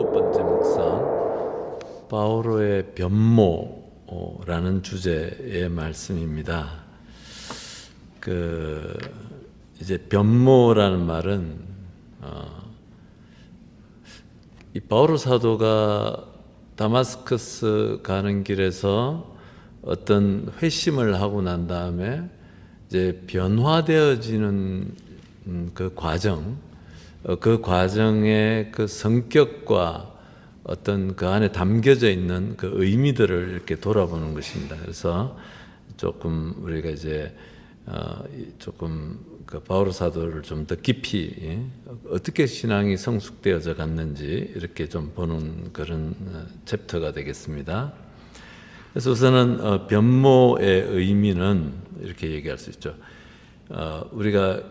일곱 번째 묵상 바오로의 변모라는 주제의 말씀입니다. 그 이제 변모라는 말은 어, 이 바오로 사도가 다마스커스 가는 길에서 어떤 회심을 하고 난 다음에 이제 변화되어지는 음, 그 과정, 어, 그 과정의 그 성격과 어떤 그 안에 담겨져 있는 그 의미들을 이렇게 돌아보는 것입니다. 그래서 조금 우리가 이제 어, 이 조금 그 바오로 사도를 좀 더 깊이 예? 어떻게 신앙이 성숙되어져 갔는지 이렇게 좀 보는 그런 어, 챕터가 되겠습니다. 그래서 우선은 어, 변모의 의미는 이렇게 얘기할 수 있죠. 어, 우리가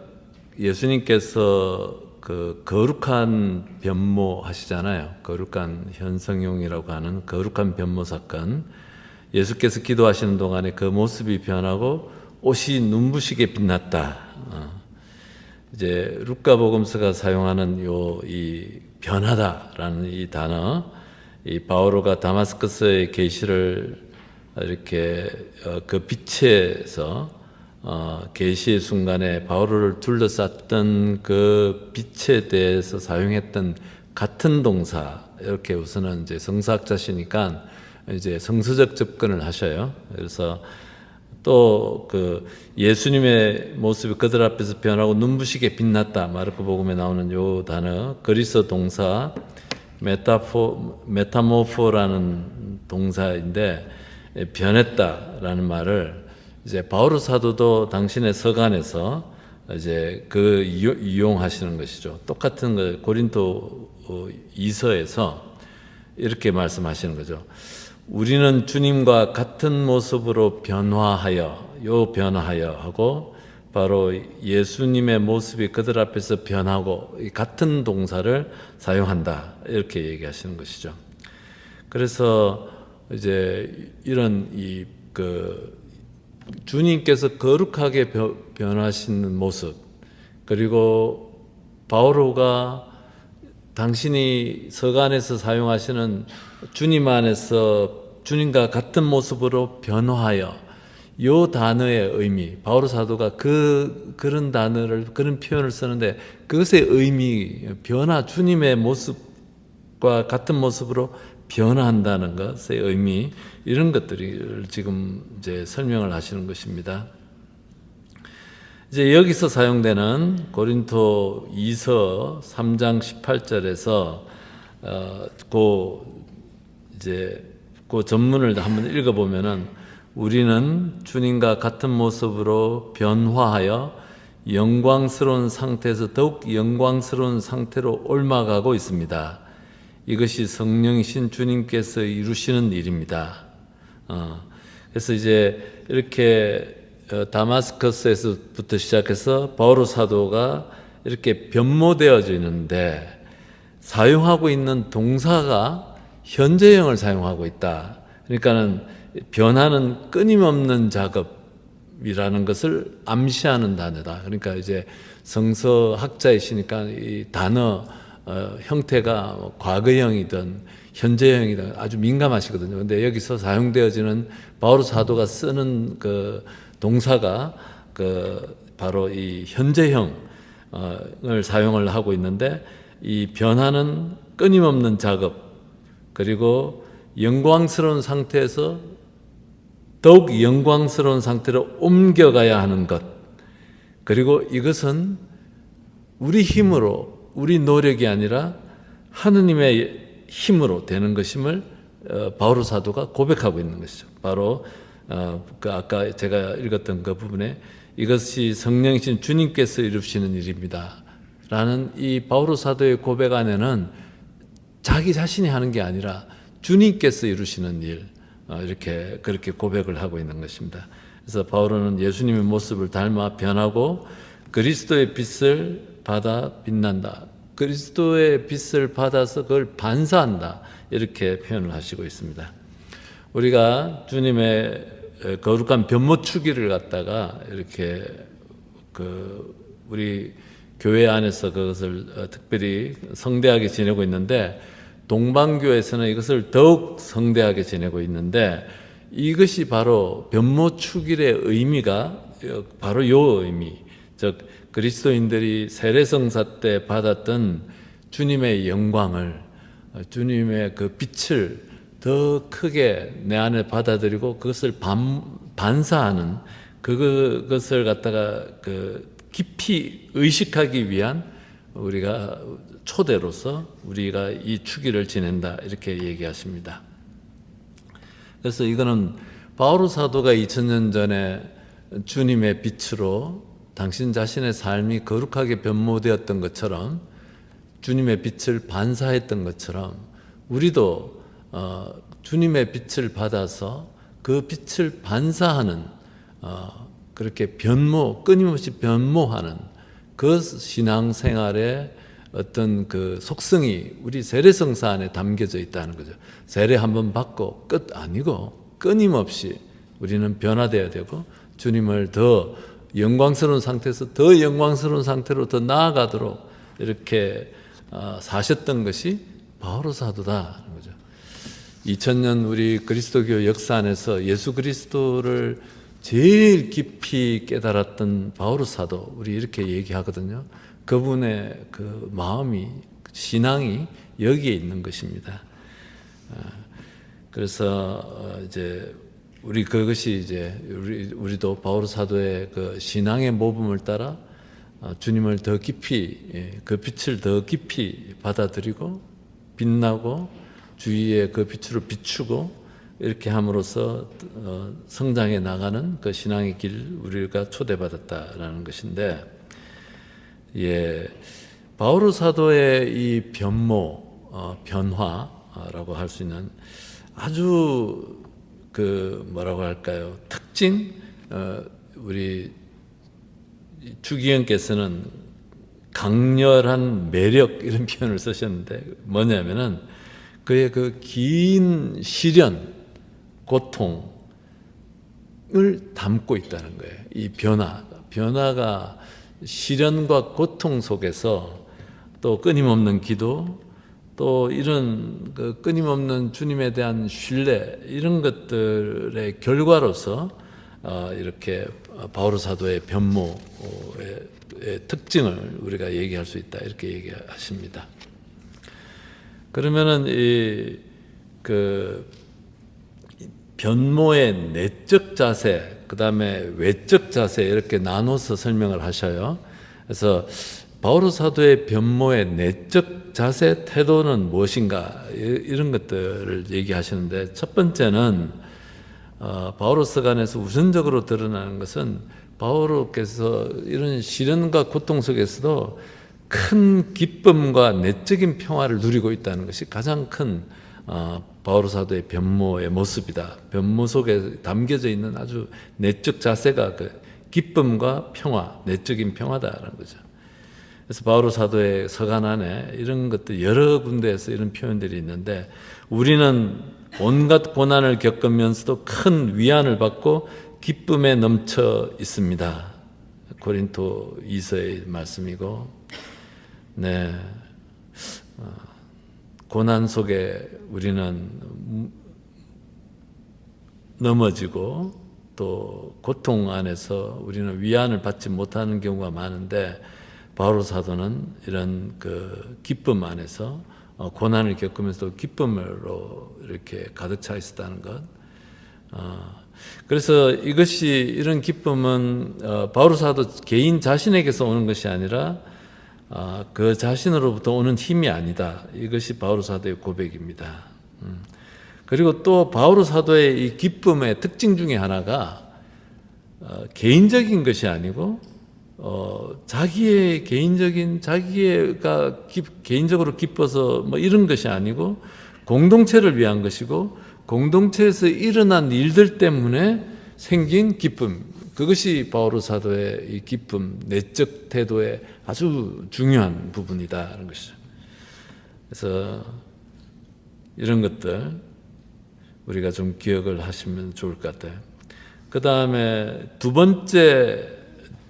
예수님께서 그 거룩한 변모 하시잖아요. 거룩한 현성용이라고 하는 거룩한 변모 사건. 예수께서 기도하시는 동안에 그 모습이 변하고 옷이 눈부시게 빛났다. 어. 이제 루카복음서가 사용하는 요 이 변하다라는 이 단어, 이 바오로가 다마스커스의 계시를 이렇게 어, 그 빛에서 어, 계시의 순간에 바오로를 둘러쌌던 그 빛에 대해서 사용했던 같은 동사 이렇게 우선은 이제 성사학자시니까 이제 성서적 접근을 하셔요. 그래서 또 그 예수님의 모습이 그들 앞에서 변하고 눈부시게 빛났다. 마르코 복음에 나오는 요 단어 그리스 동사 메타포 메타모포라는 동사인데 변했다라는 말을 이제 바오로 사도도 당신의 서간에서 이제 그 이용하시는 것이죠. 똑같은 거 고린도 이서에서 이렇게 말씀하시는 거죠. 우리는 주님과 같은 모습으로 변화하여 요 변화하여 하고 바로 예수님의 모습이 그들 앞에서 변하고 같은 동사를 사용한다 이렇게 얘기하시는 것이죠. 그래서 이제 이런 이그 주님께서 거룩하게 변하시는 모습 그리고 바오로가 당신이 서간에서 사용하시는 주님 안에서 주님과 같은 모습으로 변화하여 요 단어의 의미 바오로 사도가 그 그런 단어를 그런 표현을 쓰는데 그것의 의미 변화 주님의 모습과 같은 모습으로 변화한다는 것의 의미 이런 것들을 지금 이제 설명을 하시는 것입니다. 이제 여기서 사용되는 고린토 2서 3장 18절에서 어, 그 이제 그 전문을 한번 읽어 보면은 우리는 주님과 같은 모습으로 변화하여 영광스러운 상태에서 더욱 영광스러운 상태로 옮아가고 있습니다. 이것이 성령이신 주님께서 이루시는 일입니다. 어, 그래서 이제 이렇게 어, 다마스커스에서부터 시작해서 바오로 사도가 이렇게 변모되어지는데 사용하고 있는 동사가 현재형을 사용하고 있다. 그러니까는 변하는 끊임없는 작업이라는 것을 암시하는 단어다. 그러니까 이제 성서학자이시니까 이 단어 어, 형태가 뭐 과거형이든 현재형이든 아주 민감하시거든요. 근데 여기서 사용되어지는 바오로 사도가 쓰는 그 동사가 그 바로 이 현재형을 사용을 하고 있는데 이 변화는 끊임없는 작업 그리고 영광스러운 상태에서 더욱 영광스러운 상태로 옮겨가야 하는 것 그리고 이것은 우리 힘으로 우리 노력이 아니라 하느님의 힘으로 되는 것임을 어, 바오로 사도가 고백하고 있는 것이죠. 바로 어, 그 아까 제가 읽었던 그 부분에 이것이 성령이신 주님께서 이루시는 일입니다. 라는 이 바오로 사도의 고백 안에는 자기 자신이 하는 게 아니라 주님께서 이루시는 일, 어, 이렇게 그렇게 고백을 하고 있는 것입니다. 그래서 바오로는 예수님의 모습을 닮아 변하고 그리스도의 빛을 받아 빛난다. 그리스도의 빛을 받아서 그걸 반사한다. 이렇게 표현을 하시고 있습니다. 우리가 주님의 거룩한 변모추기를 갖다가 이렇게 그 우리 교회 안에서 그것을 어, 특별히 성대하게 지내고 있는데 동방교에서는 이것을 더욱 성대하게 지내고 있는데 이것이 바로 변모축일의 의미가 바로 요 의미, 즉 그리스도인들이 세례성사 때 받았던 주님의 영광을 주님의 그 빛을 더 크게 내 안에 받아들이고 그것을 반, 반사하는 그것을 갖다가 그 깊이 의식하기 위한 우리가 초대로서 우리가 이 축일을 지낸다 이렇게 얘기하십니다. 그래서 이거는 바오로 사도가 2000년 전에 주님의 빛으로 당신 자신의 삶이 거룩하게 변모되었던 것처럼 주님의 빛을 반사했던 것처럼 우리도 어, 주님의 빛을 받아서 그 빛을 반사하는 어, 그렇게 변모 끊임없이 변모하는 그 신앙 생활의 어떤 그 속성이 우리 세례성사 안에 담겨져 있다는 거죠. 세례 한번 받고 끝 아니고 끊임없이 우리는 변화되어야 되고 주님을 더 영광스러운 상태에서 더 영광스러운 상태로 더 나아가도록 이렇게 어, 사셨던 것이 바오로 사도다는 거죠. 2000년 우리 그리스도교 역사 안에서 예수 그리스도를 제일 깊이 깨달았던 바오로 사도 우리 이렇게 얘기하거든요. 그분의 그 마음이 신앙이 여기에 있는 것입니다. 어, 그래서 어, 이제 우리 그것이 이제 우리 우리도 바오로 사도의 그 신앙의 모범을 따라 어, 주님을 더 깊이 예, 그 빛을 더 깊이 받아들이고 빛나고 주위에 그 빛으로 비추고 이렇게 함으로써 어, 성장해 나가는 그 신앙의 길 우리가 초대받았다라는 것인데 예 바오로 사도의 이 변모 어, 변화라고 할 수 있는 아주 그 뭐라고 할까요? 특징? 어, 우리 주기영께서는 강렬한 매력 이런 표현을 쓰셨는데 뭐냐면은 그의 그 긴 시련, 고통을 담고 있다는 거예요. 이 변화, 변화가 시련과 고통 속에서 또 끊임없는 기도, 또 이런 그 끊임없는 주님에 대한 신뢰 이런 것들의 결과로서 어, 이렇게 바오로 사도의 변모의 특징을 우리가 얘기할 수 있다 이렇게 얘기하십니다. 그러면은 이 그 변모의 내적 자세, 그 다음에 외적 자세 이렇게 나눠서 설명을 하셔요. 그래서 바오로 사도의 변모의 내적 자세 태도는 무엇인가 이런 것들을 얘기하시는데 첫 번째는 어, 바오로 서간에서 우선적으로 드러나는 것은 바오로께서 이런 시련과 고통 속에서도 큰 기쁨과 내적인 평화를 누리고 있다는 것이 가장 큰 어, 바오로 사도의 변모의 모습이다. 변모 속에 담겨져 있는 아주 내적 자세가 그 기쁨과 평화, 내적인 평화다라는 거죠. 그래서 바오로 사도의 서간 안에 이런 것들 여러 군데에서 이런 표현들이 있는데 우리는 온갖 고난을 겪으면서도 큰 위안을 받고 기쁨에 넘쳐 있습니다. 고린토 2서의 말씀이고, 네. 어, 고난 속에 우리는 넘어지고 또 고통 안에서 우리는 위안을 받지 못하는 경우가 많은데 바로 사도는 이런 그 기쁨 안에서 어, 고난을 겪으면서 기쁨으로 이렇게 가득 차 있었다는 것. 어, 그래서 이것이 이런 기쁨은 어, 바울 사도 개인 자신에게서 오는 것이 아니라 그 자신으로부터 오는 힘이 아니다. 이것이 바울 사도의 고백입니다. 음. 그리고 또 바울 사도의 이 기쁨의 특징 중에 하나가 개인적인 것이 아니고 어, 자기의 개인적인 자기가 기, 개인적으로 기뻐서 뭐 이런 것이 아니고 공동체를 위한 것이고 공동체에서 일어난 일들 때문에 생긴 기쁨 그것이 바오로 사도의 이 기쁨 내적 태도의 아주 중요한 부분이다라는 것이죠. 그래서 이런 것들 우리가 좀 기억을 하시면 좋을 것 같아요. 그 다음에 두 번째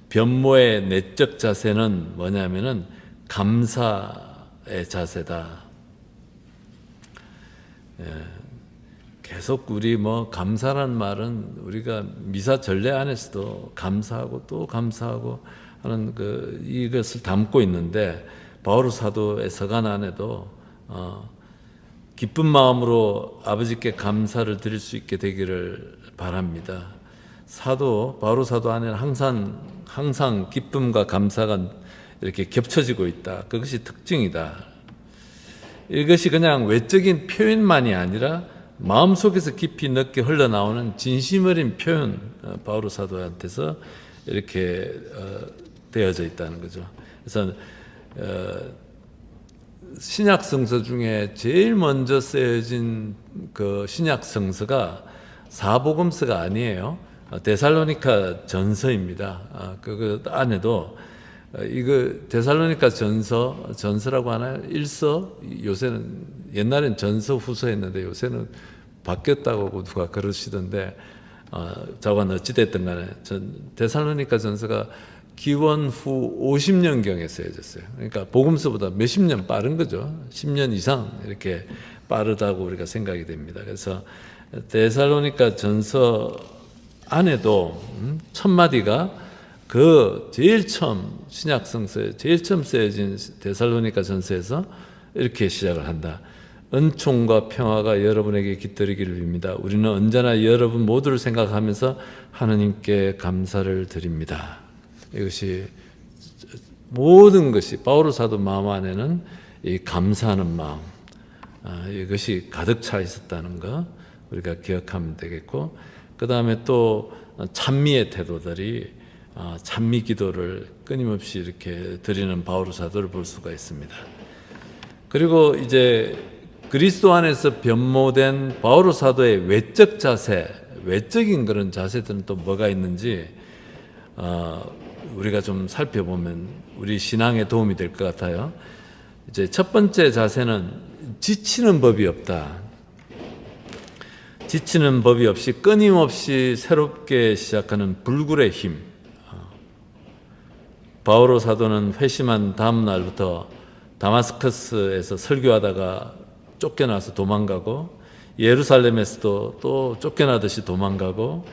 변모의 내적 자세는 뭐냐면은 감사의 자세다. 계속 우리 뭐 감사란 말은 우리가 미사 전례 안에서도 감사하고 또 감사하고 하는 그 이것을 담고 있는데 바오로 사도의 서간 안에도 어, 기쁜 마음으로 아버지께 감사를 드릴 수 있게 되기를 바랍니다. 사도 바오로 사도 안에는 항상 항상 기쁨과 감사가 이렇게 겹쳐지고 있다. 그것이 특징이다. 이것이 그냥 외적인 표현만이 아니라 마음속에서 깊이 넓게 흘러나오는 진심 어린 표현 어, 바오로 사도한테서 이렇게 어, 되어져 있다는 거죠. 그래서 어, 신약 성서 중에 제일 먼저 쓰여진 그 신약 성서가 사복음서가 아니에요. 어, 데살로니카 전서입니다. 아, 그 안에도 어, 이거 데살로니카 전서 전서라고 하나요? 일서 요새는 옛날엔 전서 후서 했는데 요새는 바뀌었다고 누가 그러시던데 어, 자관 어찌 됐든 간에 전 데살로니카 전서가 기원 후 50년 경에 쓰여졌어요. 그러니까 복음서보다 몇십 년 빠른 거죠. 10년 이상 이렇게 빠르다고 우리가 생각이 됩니다. 그래서 데살로니카 전서 안에도 음, 첫 마디가 그 제일 처음 신약 성서에 제일 처음 쓰여진 데살로니가 전서에서 이렇게 시작을 한다. 은총과 평화가 여러분에게 깃들이기를 빕니다. 우리는 언제나 여러분 모두를 생각하면서 하느님께 감사를 드립니다. 이것이 모든 것이 바오로 사도 마음 안에는 이 감사하는 마음 아, 이것이 가득 차 있었다는 거 우리가 기억하면 되겠고 그 다음에 또 찬미의 태도들이 아, 찬미 기도를 끊임없이 이렇게 드리는 바오로 사도를 볼 수가 있습니다. 그리고 이제 그리스도 안에서 변모된 바오로 사도의 외적 자세, 외적인 그런 자세들은 또 뭐가 있는지 어, 우리가 좀 살펴보면 우리 신앙에 도움이 될 것 같아요. 이제 첫 번째 자세는 지치는 법이 없다. 지치는 법이 없이 끊임없이 새롭게 시작하는 불굴의 힘. 어. 바오로 사도는 회심한 다음 날부터 다마스커스에서 설교하다가 쫓겨나서 도망가고 예루살렘에서도 또 쫓겨나듯이 도망가고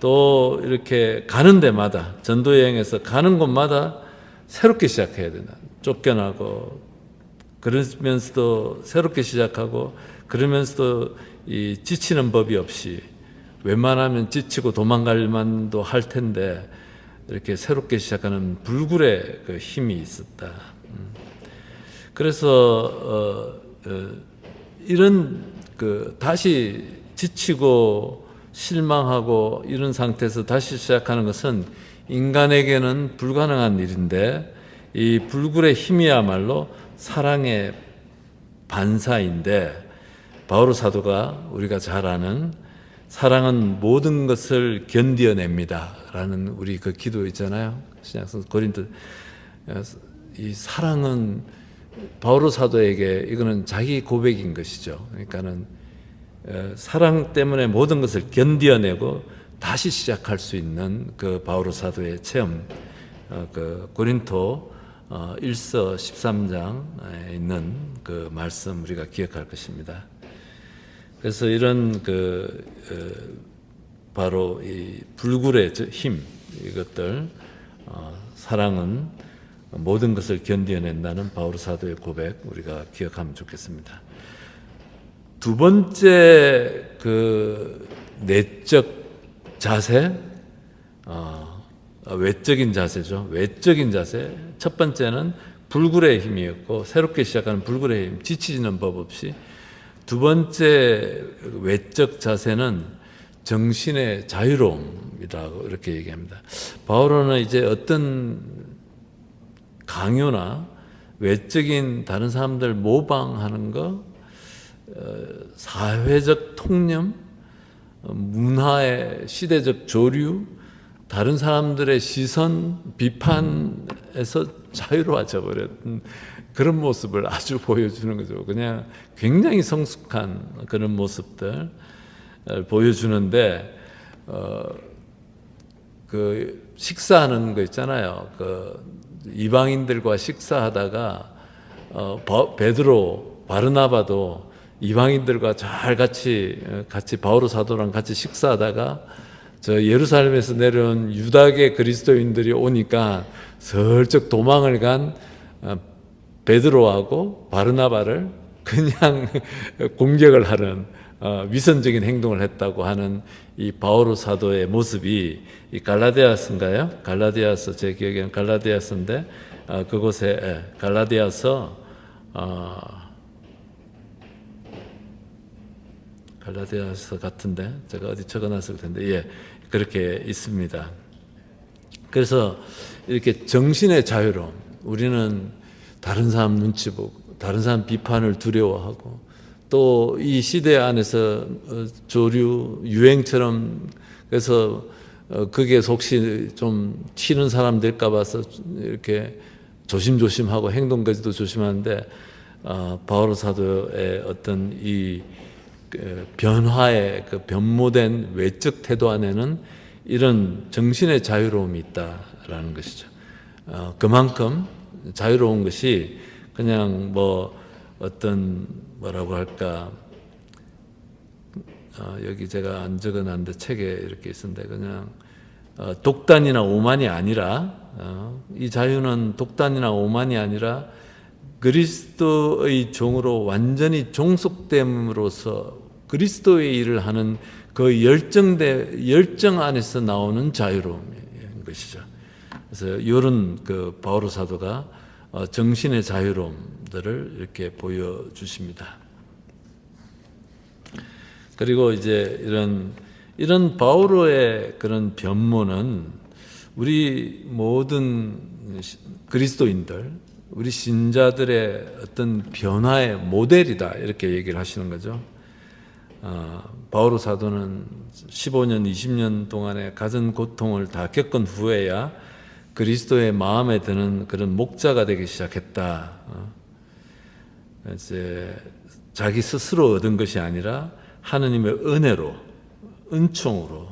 또 이렇게 가는 데마다 전도 여행에서 가는 곳마다 새롭게 시작해야 된다. 쫓겨나고 그러면서도 새롭게 시작하고 그러면서도 이 지치는 법이 없이 웬만하면 지치고 도망갈 만도 할 텐데 이렇게 새롭게 시작하는 불굴의 그 힘이 있었다. 음. 그래서 어, 어, 이런 그 다시 지치고 실망하고 이런 상태에서 다시 시작하는 것은 인간에게는 불가능한 일인데 이 불굴의 힘이야말로 사랑의 반사인데 바오로 사도가 우리가 잘 아는 사랑은 모든 것을 견디어냅니다라는 우리 그 기도 있잖아요. 신약성 고린도 이 사랑은 바오로 사도에게 이거는 자기 고백인 것이죠. 그러니까는 어, 사랑 때문에 모든 것을 견디어내고 다시 시작할 수 있는 그 바오로 사도의 체험, 어, 그 고린토 어, 1서 13장에 있는 그 말씀 우리가 기억할 것입니다. 그래서 이런 그 바로 이 불굴의 힘 이것들 사랑은 모든 것을 견뎌낸다는 바오로 사도의 고백 우리가 기억하면 좋겠습니다. 두 번째 그 내적 자세, 어, 외적인 자세죠. 외적인 자세. 첫 번째는 불굴의 힘이었고 새롭게 시작하는 불굴의 힘, 지치지는 법 없이. 두 번째 외적 자세는 정신의 자유로움이라고 이렇게 얘기합니다. 바울은 이제 어떤 강요나 외적인 다른 사람들 모방하는 거, 어, 사회적 통념, 어, 문화의 시대적 조류, 다른 사람들의 시선, 비판에서 자유로워져 버렸던 그런 모습을 아주 보여주는 거죠. 그냥 굉장히 성숙한 그런 모습들 보여주는데, 어, 그 식사하는 거 있잖아요. 그 이방인들과 식사하다가 어, 베드로 바르나바도 이방인들과 잘 같이 어, 같이 바오로 사도랑 같이 식사하다가 저 예루살렘에서 내려온 유다계 그리스도인들이 오니까 슬쩍 도망을 간 어, 베드로하고 바르나바를 그냥 공격을 하는 어, 위선적인 행동을 했다고 하는 이 바오로 사도의 모습이 이 갈라디아스인가요? 갈라디아서 제 기억에는 갈라디아서인데 어, 그곳에 예, 갈라디아서 어, 갈라디아서 같은데 제가 어디 적어놨을 텐데 예 그렇게 있습니다. 그래서 이렇게 정신의 자유로움 우리는 다른 사람 눈치 보고 다른 사람 비판을 두려워하고 또 이 시대 안에서 어, 조류 유행처럼 그래서 어, 그게 혹시 좀 튀는 사람 될까 봐서 이렇게 조심조심하고 행동까지도 조심하는데 어, 바오로 사도의 어떤 이그 변화의 그 변모된 외적 태도 안에는 이런 정신의 자유로움이 있다라는 것이죠. 어, 그만큼 자유로운 것이 그냥 뭐 어떤 뭐라고 할까 어, 여기 제가 안 적어놨는데 책에 이렇게 있는데 그냥 어, 독단이나 오만이 아니라 어, 이 자유는 독단이나 오만이 아니라 그리스도의 종으로 완전히 종속됨으로써 그리스도의 일을 하는 그 열정대 열정 안에서 나오는 자유로움인 것이죠. 그래서 이런 그 바오로 사도가 어, 정신의 자유로움들을 이렇게 보여주십니다. 그리고 이제 이런 이런 바오로의 그런 변모는 우리 모든 그리스도인들, 우리 신자들의 어떤 변화의 모델이다 이렇게 얘기를 하시는 거죠. 어, 바오로 사도는 15년, 20년 동안의 가진 고통을 다 겪은 후에야 그리스도의 마음에 드는 그런 목자가 되기 시작했다. 어. 이제 자기 스스로 얻은 것이 아니라 하느님의 은혜로, 은총으로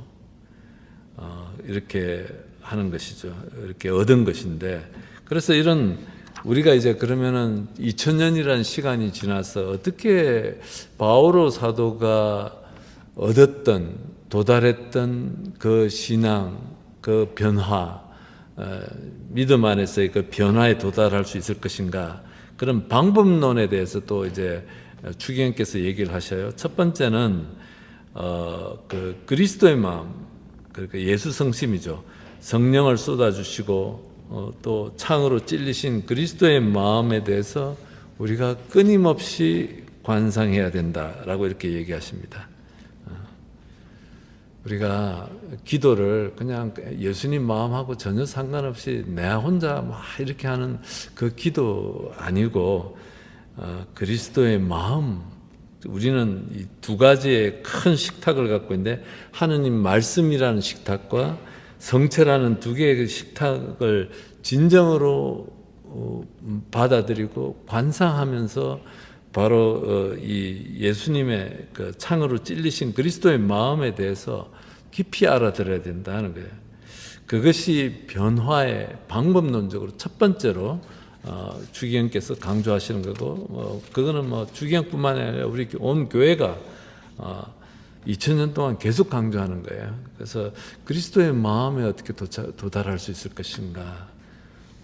어, 이렇게 하는 것이죠. 이렇게 얻은 것인데, 그래서 이런 우리가 이제 그러면은 2000년이라는 시간이 지나서 어떻게 바오로 사도가 얻었던 도달했던 그 신앙, 그 변화, 어, 믿음 안에서의 그 변화에 도달할 수 있을 것인가 그런 방법론에 대해서 또 이제 추기경께서 얘기를 하셔요. 첫 번째는 어, 그 그리스도의 마음, 그러니까 예수 성심이죠. 성령을 쏟아주시고 어, 또 창으로 찔리신 그리스도의 마음에 대해서 우리가 끊임없이 관상해야 된다라고 이렇게 얘기하십니다. 어, 우리가 기도를 그냥 예수님 마음하고 전혀 상관없이 내 혼자 막 이렇게 하는 그 기도 아니고 어, 그리스도의 마음 우리는 이 두 가지의 큰 식탁을 갖고 있는데 하느님 말씀이라는 식탁과 성체라는 두 개의 그 식탁을 진정으로 어, 받아들이고 관상하면서 바로 어, 이 예수님의 그 창으로 찔리신 그리스도의 마음에 대해서 깊이 알아들어야 된다는 거예요. 그것이 변화의 방법론적으로 첫 번째로 어, 주기영께서 강조하시는 거고, 뭐 그거는 뭐 주기영뿐만 아니라 우리 온 교회가 어, 2000년 동안 계속 강조하는 거예요. 그래서 그리스도의 마음에 어떻게 도달할 수 있을 것인가.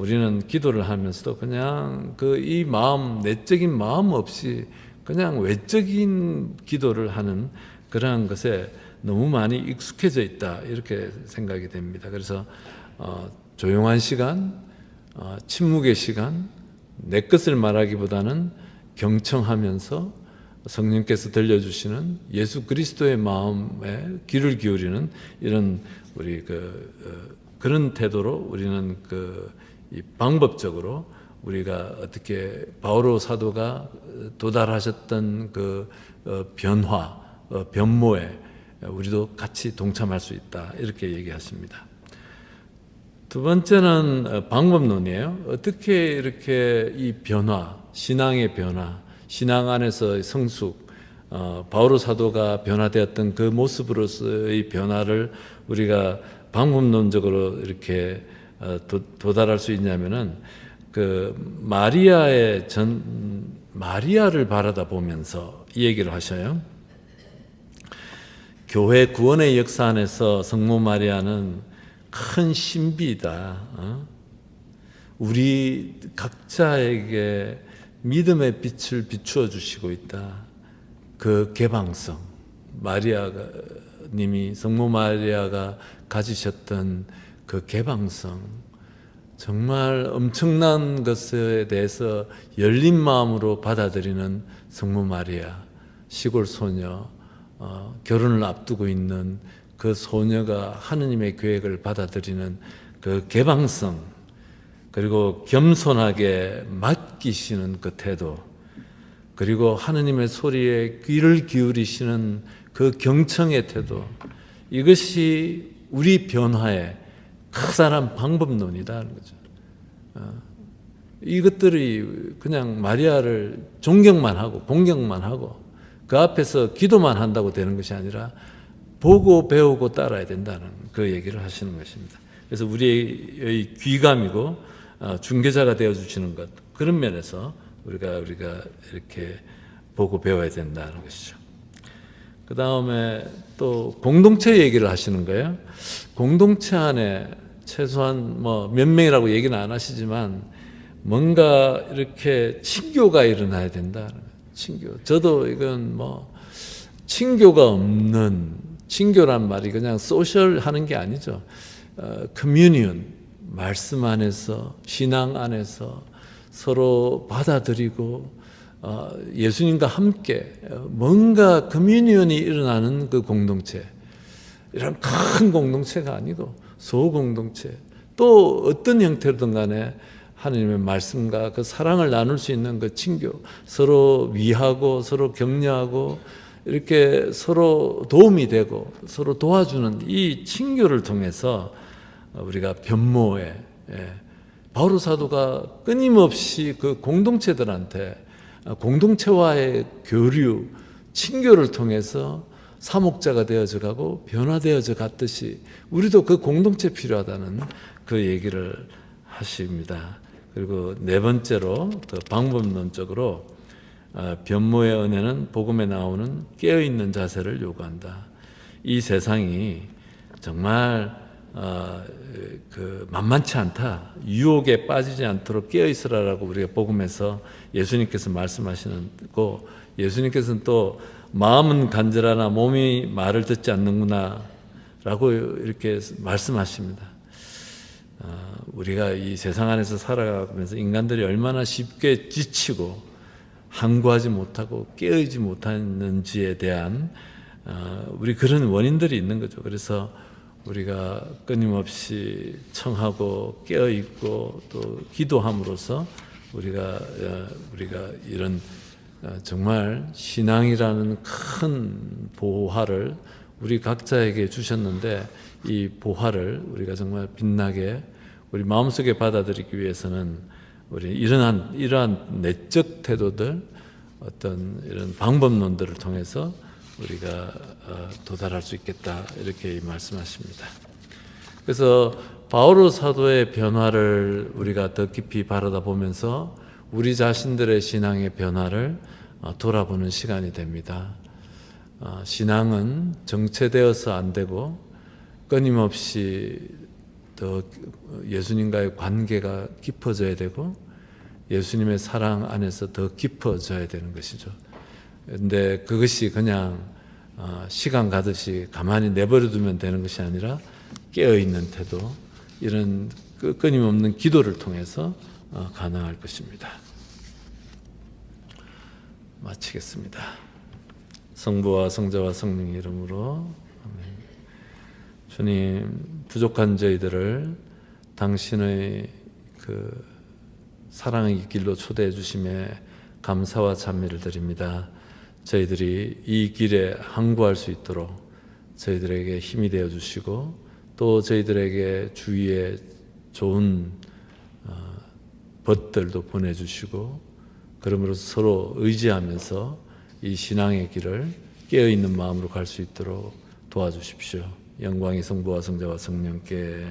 우리는 기도를 하면서도 그냥 그 이 마음, 내적인 마음 없이 그냥 외적인 기도를 하는 그러한 것에 너무 많이 익숙해져 있다. 이렇게 생각이 됩니다. 그래서 어, 조용한 시간, 어, 침묵의 시간, 내 것을 말하기보다는 경청하면서 성령께서 들려주시는 예수 그리스도의 마음에 귀를 기울이는 이런 우리 그 어, 그런 태도로 우리는 그이 방법적으로 우리가 어떻게 바오로 사도가 도달하셨던 그 어, 변화, 어, 변모에 우리도 같이 동참할 수 있다 이렇게 얘기하십니다. 두 번째는 방법론이에요. 어떻게 이렇게 이 변화, 신앙의 변화, 신앙 안에서 성숙, 어, 바오로 사도가 변화되었던 그 모습으로서의 변화를 우리가 방법론적으로 이렇게 어, 도, 도달할 수 있냐면은 그 마리아의 전 마리아를 바라다 보면서 이 얘기를 하셔요. 교회 구원의 역사 안에서 성모 마리아는 큰 신비다. 어? 우리 각자에게 믿음의 빛을 비추어 주시고 있다. 그 개방성, 마리아가 님이 성모 마리아가 가지셨던 그 개방성, 정말 엄청난 것에 대해서 열린 마음으로 받아들이는 성모 마리아, 시골 소녀, 어, 결혼을 앞두고 있는 그 소녀가 하느님의 계획을 받아들이는 그 개방성, 그리고 겸손하게 맡기시는 그 태도, 그리고 하느님의 소리에 귀를 기울이시는 그 경청의 태도, 이것이 우리 변화의 커다란 방법론이다는 거죠. 어, 이것들이 그냥 마리아를 존경만 하고 공경만 하고 그 앞에서 기도만 한다고 되는 것이 아니라 보고 배우고 따라야 된다는 그 얘기를 하시는 것입니다. 그래서 우리의 귀감이고 어, 중개자가 되어 주시는 것 그런 면에서 우리가 우리가 이렇게 보고 배워야 된다는 것이죠. 그 다음에 또 공동체 얘기를 하시는 거예요. 공동체 안에 최소한 뭐 몇 명이라고 얘기는 안 하시지만 뭔가 이렇게 친교가 일어나야 된다. 친교. 저도 이건 뭐 친교가 없는 친교란 말이 그냥 소셜 하는 게 아니죠. 어, 커뮤니언 말씀 안에서 신앙 안에서 서로 받아들이고 어, 예수님과 함께 어, 뭔가 커뮤니언이 일어나는 그 공동체 이런 큰 공동체가 아니고 소공동체 또 어떤 형태로든 간에 하나님의 말씀과 그 사랑을 나눌 수 있는 그 친교 서로 위하고 서로 격려하고 이렇게 서로 도움이 되고 서로 도와주는 이 친교를 통해서 우리가 변모에 예, 바오로 사도가 끊임없이 그 공동체들한테 공동체와의 교류, 친교를 통해서 사목자가 되어져 가고 변화되어져 갔듯이 우리도 그 공동체 필요하다는 그 얘기를 하십니다. 그리고 네 번째로 그 방법론적으로 어, 변모의 은혜는 복음에 나오는 깨어 있는 자세를 요구한다. 이 세상이 정말 어, 그 만만치 않다. 유혹에 빠지지 않도록 깨어 있으라라고 우리가 복음에서 예수님께서 말씀하시는 거 예수님께서는 또 마음은 간절하나 몸이 말을 듣지 않는구나 라고 이렇게 말씀하십니다. 어, 우리가 이 세상 안에서 살아가면서 인간들이 얼마나 쉽게 지치고 항구하지 못하고 깨어있지 못하는지에 대한 어, 우리 그런 원인들이 있는 거죠. 그래서 우리가 끊임없이 청하고 깨어 있고 또 기도함으로써 우리가 어, 우리가 이런 어, 정말 신앙이라는 큰 보화를 우리 각자에게 주셨는데 이 보화를 우리가 정말 빛나게 우리 마음속에 받아들이기 위해서는 우리 이러한 이러한 내적 태도들 어떤 이런 방법론들을 통해서 우리가 어, 도달할 수 있겠다 이렇게 말씀하십니다. 그래서 바오로 사도의 변화를 우리가 더 깊이 바라다 보면서 우리 자신들의 신앙의 변화를 어, 돌아보는 시간이 됩니다. 어, 신앙은 정체되어서 안 되고 끊임없이 더 예수님과의 관계가 깊어져야 되고 예수님의 사랑 안에서 더 깊어져야 되는 것이죠. 근데 그것이 그냥 어, 시간 가듯이 가만히 내버려 두면 되는 것이 아니라 깨어 있는 태도, 이런 끊임없는 기도를 통해서 어, 가능할 것입니다. 마치겠습니다. 성부와 성자와 성령 이름으로 아멘. 주님 부족한 저희들을 당신의 그 사랑의 길로 초대해 주심에 감사와 찬미를 드립니다. 저희들이 이 길에 항구할 수 있도록 저희들에게 힘이 되어 주시고 또 저희들에게 주위에 좋은 어, 벗들도 보내주시고 그러므로써 서로 의지하면서 이 신앙의 길을 깨어 있는 마음으로 갈 수 있도록 도와주십시오. 영광이 성부와 성자와 성령께